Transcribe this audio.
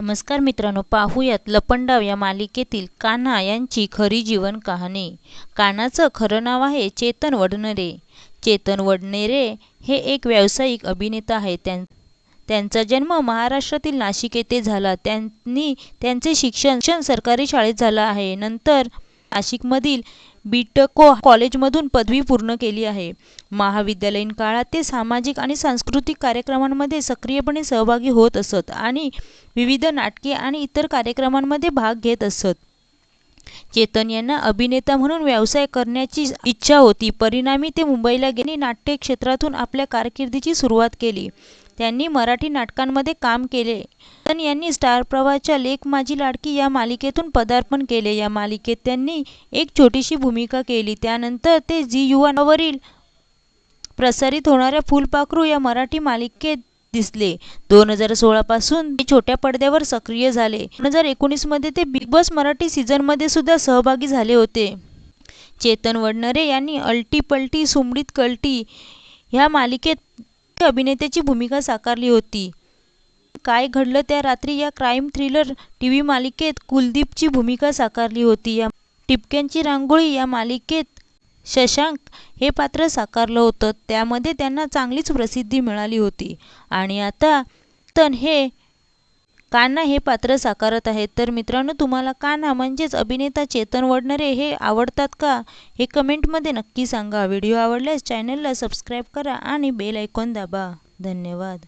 नमस्कार मित्रांनो पाहूयात लपंडाव या मालिकेतील कान्हा यांची खरी जीवन कहाणी. कान्हाचं खरं नाव आहे चेतन वडनेरे. चेतन वडनेरे हे एक व्यावसायिक अभिनेता आहे. त्यां त्यांचा जन्म महाराष्ट्रातील नाशिक येथे झाला. त्यांनी त्यांचे शिक्षण सरकारी शाळेत झालं आहे. नंतर नाशिकमधील बिटको कॉलेजमधून पदवी पूर्ण केली आहे. महाविद्यालयीन काळात ते सामाजिक आणि सांस्कृतिक कार्यक्रमांमध्ये सक्रियपणे सहभागी होत असत आणि विविध नाटके आणि इतर कार्यक्रमांमध्ये भाग घेत असत. चेतन यांना अभिनेता म्हणून व्यवसाय करण्याची इच्छा होती. परिणामी ते मुंबईला गेले नाट्य क्षेत्रातून आपल्या कारकिर्दीची सुरुवात केली. त्यांनी मराठी नाटकांमध्ये काम केले. चेतन यांनी स्टार प्रवाहच्या लेक माझी लाडकी या मालिकेतून पदार्पण केले. या मालिकेत त्यांनी एक छोटीशी भूमिका केली. त्यानंतर ते झी युवावरील प्रसारित होणाऱ्या फुलपाखरू या मराठी मालिकेत दिसले. दोन हजार सोळापासून ते छोट्या पडद्यावर सक्रिय झाले. दोन हजार एकोणीसमध्ये ते बिग बॉस मराठी सीझनमध्ये सुद्धा सहभागी झाले होते. चेतन वडनरे यांनी अल्टी पलटी सुमडीत कलटी ह्या मालिकेत अभिनेत्याची भूमिका साकारली होती. काय घडलं त्या रात्री या क्राईम थ्रिलर टी व्ही मालिकेत कुलदीपची भूमिका साकारली होती. या टिपक्यांची रांगोळी या मालिकेत शशांक हे पात्र साकारलं होतं. त्यामध्ये त्यांना चांगलीच प्रसिद्धी मिळाली होती. आणि आता तन हे कान्हा हे पात्र साकारत आहेत. तर मित्रांनो तुम्हाला कान्हा म्हणजेच अभिनेता चेतन वडनरे हे आवडतात का? हे कमेंटमध्ये नक्की सांगा. व्हिडिओ आवडल्यास चॅनलला सबस्क्राईब करा आणि बेल ऐकून दाबा. धन्यवाद.